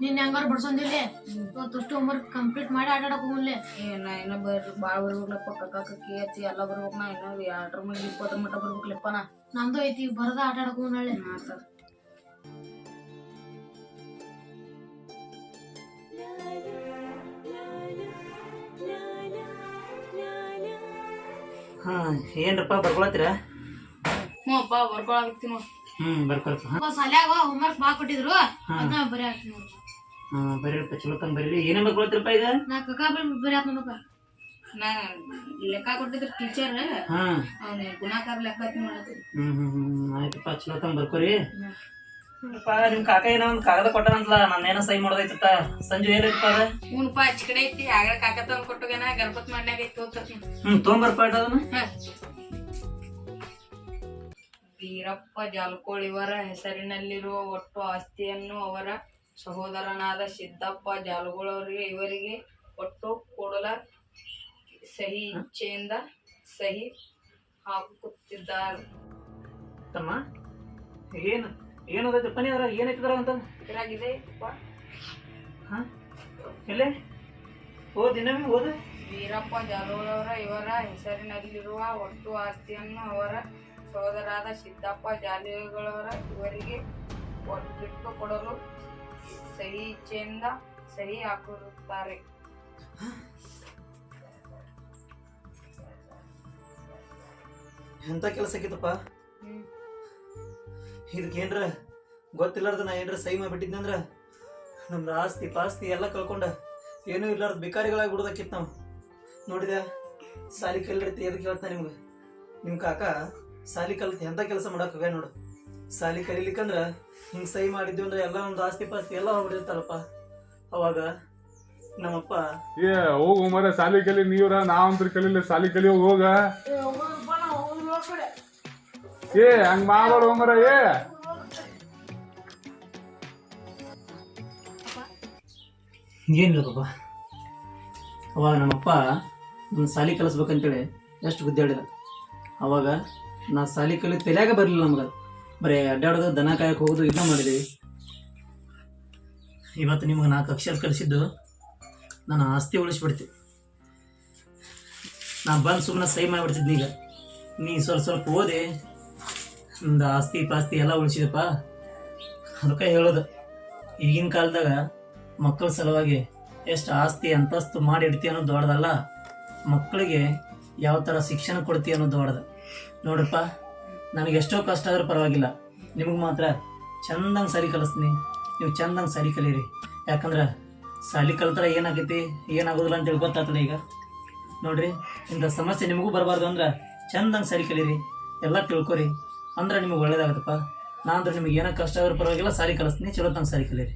ನೀನ್ ಹೆಂಗಾರ ಬಡ್ಸೊಂದಿಲ್ಲ. Home homework complete ಮಾಡಿ ಆಟ ಆಡಕ್ ಹೋಗ್ಲಿ ಏ ನಾ ಇನ್ನ ಬರ್ರಿ ಭಾಳ ಬರ್ಬೇಕ್ಲಪ್ಪ ಕಕ್ಕ ಕಕ್ಕಿ ಹಚ್ಚಿ ಎಲ್ಲ ಬರ್ಬೇಕು ನಾ ಇನ್ನ ಎರಡರ ಮಂದಿ ಇಪ್ಪತ್ತರ ಮಟ್ಟ ಬರ್ಬೇಕ್ಲಪ್ಪ ನಾ. ನಮ್ದು ಐತಿ ಬರದ ಆಟ ಆಡಕ್ ಹೋಗ್ ಹಾ ಸರ್. ಹಾ ಏನ್ರಪ್ಪ ಬರ್ಕೊಳತ್ತೀರ? ಹ್ಞೂ ಅಪ್ಪ ನೋಡಿ. ಹ್ಮ್ ಬರ್ಕೊಳಪ್ಪ. ಸಲ್ಯಾಗ ಹೋಮ್ವರ್ಕ್ ಬಾ ಕೊಟ್ಟಿದ್ರು. ಅದನ್ನ ಬರೀ ಹಾಕ್ತೀನಿ. ಹಾ ಬರೀರಪ್ಪ ಚಲೋ ತಂದ್ ಬರೀರಿ. ಏನೇನ್ ಈಗ? ನಾ ಕಕ್ಕ ಬರೀ ಹಾಕ್ ನೋಡಪ್ಪ. ನಾ ಲೆಕ್ಕ ಕೊಟ್ಟಿದ್ರ ಟೀಚರ್ ಹಾ. ಅವ್ನ ಗುಣಾಕಾರ ಲೆಕ್ಕ ಐತಿ ಮಾಡತ್ತೀನಿ ಹ್ಮ್ ಹ್ಮ್ ಹ್ಮ್ ಆಯ್ತಪ್ಪ ಚಲೋ ತಂದ್ ಬರ್ಕೋರಿ. ಅಪ್ಪ ನಿಮ್ ಕಾಕ ಏನೋ ಒಂದ್ ಕಾಗದ ಕೊಟ್ಟಾನಂತಲ್ಲ ನಾನೇನೋ ಸೈ ಮಾಡೋದೈತತ್ತ ಸಂಜೆ ಏನೈತಪ್ಪ ಅದ? ಹ್ಞೂನಪ್ಪ ಆಚ್ ಕಡೆ ಐತಿ. ಆಗ ಕಾಕತ್ತವ್ನ ಕೊಟ್ಟೋಗೇನ ಗರ್ಭತ್ ಮಾಡ್ನಾಗ ಐತಿ ಹೋಗ್ತೀನಿ ಹ್ಮ್ ತೊಗೊಂಬರ್ಪ ಇಟ್ಟು ಅದನ್ನ. ವೀರಪ್ಪ ಜಾಲಕೋಳಿವರ ಹೆಸರಿನಲ್ಲಿರುವ ಒಟ್ಟು ಆಸ್ತಿಯನ್ನು ಅವರ ಸಹೋದರನಾದ ಸಿದ್ದಪ್ಪ ಜಾಲಗೋಳವರಿಗೆ ಇವರಿಗೆ ಒಟ್ಟು ಕೊಡಲ ಸಹಿ ಇಚ್ಛೆಯಿಂದ ಸಹಿ ಹಾಕುತ್ತಿದ್ದಾರೆ. ತಮ್ಮ ಏನು ಏನ್ ಪನಿ ಏನು ಹಾಕಿದಾರ ಅಂತ? ಇದ್ರಾಗಿದೆ ಹಾಂ? ಇಲ್ಲೇ ಓದ್? ವೀರಪ್ಪ ಜಾಲಗೋಳವರ ಇವರ ಹೆಸರಿನಲ್ಲಿರುವ ಒಟ್ಟು ಆಸ್ತಿಯನ್ನು ಅವರ ಸಹೋದರಾದ ಸಿದ್ದಪ್ಪ ಜಾಲಿಗಳವರ ಇವರಿಗೆ ಒಟ್ಟು ಬಿಟ್ಟು ಕೊಡಲು ಸಹಿ ಇಚ್ಛೆಯಿಂದ ಸಹಿ ಹಾಕುತ್ತಾರೆ. ಎಂತ ಕೆಲಸ ಆಗಿತ್ತಪ್ಪ ಇದಕ್ಕೇನ್ರ ಇದಕ್ಕೆ ಏನ್ರ ಗೊತ್ತಿಲ್ಲಾರ್ದ ನಾ ಏನ್ರ ಸೈ ಮಾಡಿಬಿಟ್ಟಿದ್ನಂದ್ರ ನಮ್ದು ಆಸ್ತಿ ಪಾಸ್ತಿ ಎಲ್ಲ ಕಳ್ಕೊಂಡ ಏನೂ ಇಲ್ಲಾರ್ದ ಭಿಕಾರಿಗಳಾಗಿ ಬಿಡೋದಕ್ಕಿತ್ತು ನಾವು. ನೋಡಿದ ಸಾಲಿ ಕಲಿರೈತಿ ಎದಕ್ಕೆ ಹೇಳ್ತಾ ನಿಮ್ಗೆ? ನಿಮ್ಮ ಕಾಕ ಸಾಲಿ ಕಲ್ತಿ ಎಂತ ಕೆಲಸ ಮಾಡಕ್ ಹೋಗ್ಯ ನೋಡು. ಸಾಲಿ ಕಲಿಲಿಕ್ಕಂದ್ರ ಹಿಂಗೆ ಸೈ ಮಾಡಿದ್ವಿ ಅಂದ್ರೆ ಎಲ್ಲ ಒಂದು ಆಸ್ತಿ ಪಾಸ್ತಿ ಎಲ್ಲ ಹೋಗ್ಬಿಡಿರ್ತಾರಪ್ಪ ಅವಾಗ ನಮ್ಮಪ್ಪ ಏ ಹೋಗು ಮರ ಸಾಲಿ ಕಲಿ ನೀವ್ರ ನಾವಂತ್ರ ಕಲಿಲ್ಲ ಸಾಲಿ ಕಲಿ ಹೋಗ ಏ ಹಂಗ ಮಾಡೋರು ಮರ ಏ. ಏನಿಲ್ಲಪ್ಪ ಅವಾಗ ನಮ್ಮಪ್ಪ ನನ್ನ ಸಾಲಿ ಕಲಿಸ್ಬೇಕಂತೇಳಿ ಎಷ್ಟು ಗುದ್ದಾಡಿದ ಅವಾಗ ನಾ ಸಾಲಿ ಕಲಿ ತಲೆಯಾಗ ಬರಲಿಲ್ಲ ನಮ್ಗೆ. ಬರೀ ಅಡ್ಡಾಡೋದು, ದನ ಕಾಯಕ್ಕೆ ಹೋಗೋದು, ಇದನ್ನ ಮಾಡಿದ್ದೀವಿ ಇವತ್ತು ನಿಮ್ಗೆ ನಾಲ್ಕು ಅಕ್ಷರ ಕಲಿಸಿದ್ದು ನಾನು ಆಸ್ತಿ ಉಳಿಸ್ಬಿಡ್ತೀನಿ ನಾನು ಬಂದು ಸುಮ್ಮನೆ ಸಹಿ ಮಾಡಿಬಿಡ್ತಿದ್ನಿ ಈಗ. ನೀ ಸ್ವಲ್ಪ ಸ್ವಲ್ಪ ಓದಿ, ನಿಮ್ದು ಆಸ್ತಿ ಪಾಸ್ತಿ ಎಲ್ಲ ಉಳಿಸಿದಪ್ಪ. ಅದಕ್ಕೆ ಹೇಳೋದು, ಈಗಿನ ಕಾಲದಾಗ ಮಕ್ಕಳ ಸಲುವಾಗಿ ಎಷ್ಟು ಆಸ್ತಿ ಅಂತಸ್ತು ಮಾಡಿ ಇಡ್ತಿ ಅನ್ನೋದು ದೊಡ್ಡದಲ್ಲ, ಮಕ್ಕಳಿಗೆ ಯಾವ ಥರ ಶಿಕ್ಷಣ ಕೊಡ್ತಿ ಅನ್ನೋದು ದೊಡ್ಡದು. ನೋಡ್ರಪ್ಪ ನನಗೆ ಎಷ್ಟೋ ಕಷ್ಟ ಆದರೂ ಪರವಾಗಿಲ್ಲ. ನಿಮಗೆ ಮಾತ್ರ ಚಂದಂಗೆ ಸರಿ ಕಲಿಸ್ತೀನಿ. ನೀವು ಚಂದಂಗೆ ಸರಿ ಕಲೀರಿ. ಯಾಕಂದ್ರೆ ಸಾಲಿ ಕಲ್ತರ ಏನಾಗೈತಿ? ಏನಾಗೋದಿಲ್ಲ ಅಂತ ಗೊತ್ತಾಗ್ತದೆ ಈಗ. ನೋಡ್ರಿ, ಇಂಥ ಸಮಸ್ಯೆ ನಿಮಗೂ ಬರಬಾರ್ದು ಅಂದ್ರೆ ಚಂದಂಗೆ ಸರಿ ಕಲೀರಿ. ಎಲ್ಲ ತಿಳ್ಕೊರಿ. ಅಂದ್ರೆ ನಿಮಗೆ ಒಳ್ಳೇದಾಗತ್ತಪ್ಪ. ನಾನು ಅಂದ್ರೆ ನಿಮಗೆ ಏನೋ ಕಷ್ಟ ಆದ್ರೂ ಪರವಾಗಿಲ್ಲ ಸಾರಿ ಕಲಿಸ್ತೀನಿ, ಚಲೋ ತಂಗೆ ಸಾರಿ ಕಲೀರಿ.